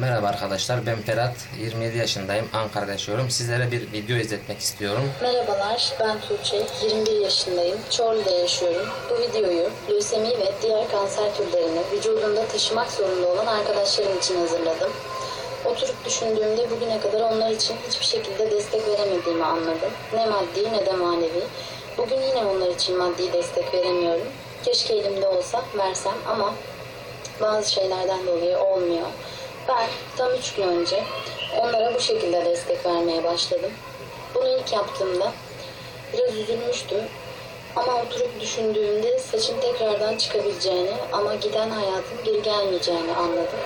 Merhaba arkadaşlar ben Ferhat 27 yaşındayım Ankara'da yaşıyorum sizlere bir video izletmek istiyorum Merhabalar, ben Tuğçe, 21 yaşındayım, Çorlu'da yaşıyorum. Bu videoyu lösemi ve diğer kanser türlerini vücudunda taşımak zorunda olan arkadaşlarım için hazırladım. Oturup düşündüğümde bugüne kadar onlar için hiçbir şekilde destek veremediğimi anladım. Ne maddi ne de manevi. Bugün yine onlar için maddi destek veremiyorum. Keşke elimde olsa versem ama bazı şeylerden dolayı olmuyor. Ben tam üç gün önce onlara bu şekilde destek vermeye başladım. Bunu ilk yaptığımda biraz üzülmüştüm. Ama oturup düşündüğümde saçın tekrardan çıkabileceğini ama giden hayatın geri gelmeyeceğini anladım.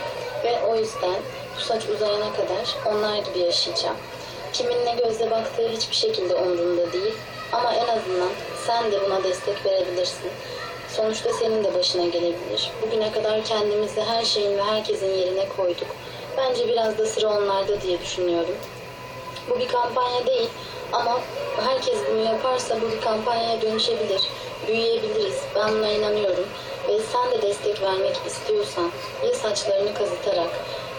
Ve o yüzden bu saç uzayana kadar onlar gibi yaşayacağım. Kimin ne gözle baktığı hiçbir şekilde umurumda değil. Ama en azından sen de buna destek verebilirsin. Sonuçta senin de başına gelebilir. Bugüne kadar kendimizi her şeyin ve herkesin yerine koyduk. Bence biraz da sıra onlarda diye düşünüyorum. Bu bir kampanya değil ama herkes bunu yaparsa bu bir kampanyaya dönüşebilir. Büyüyebiliriz. Ben buna inanıyorum. Ve sen de destek vermek istiyorsan ya saçlarını kazıtarak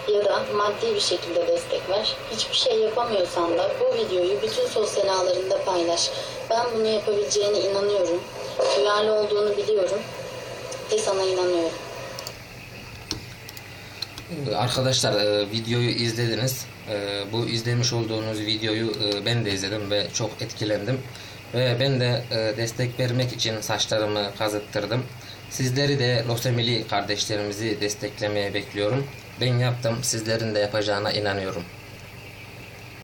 ya da maddi bir şekilde destek ver. Hiçbir şey yapamıyorsan da bu videoyu bütün sosyal ağlarında paylaş. Ben bunu yapabileceğine inanıyorum. Duyarlı olduğunu biliyorum ve sana inanıyorum. Arkadaşlar e, videoyu izlediniz. E, bu izlemiş olduğunuz videoyu e, ben de izledim ve çok etkilendim. Ve ben de destek vermek için saçlarımı kazıttırdım. Sizleri de losemili kardeşlerimizi desteklemeye bekliyorum. Ben yaptım sizlerin de yapacağına inanıyorum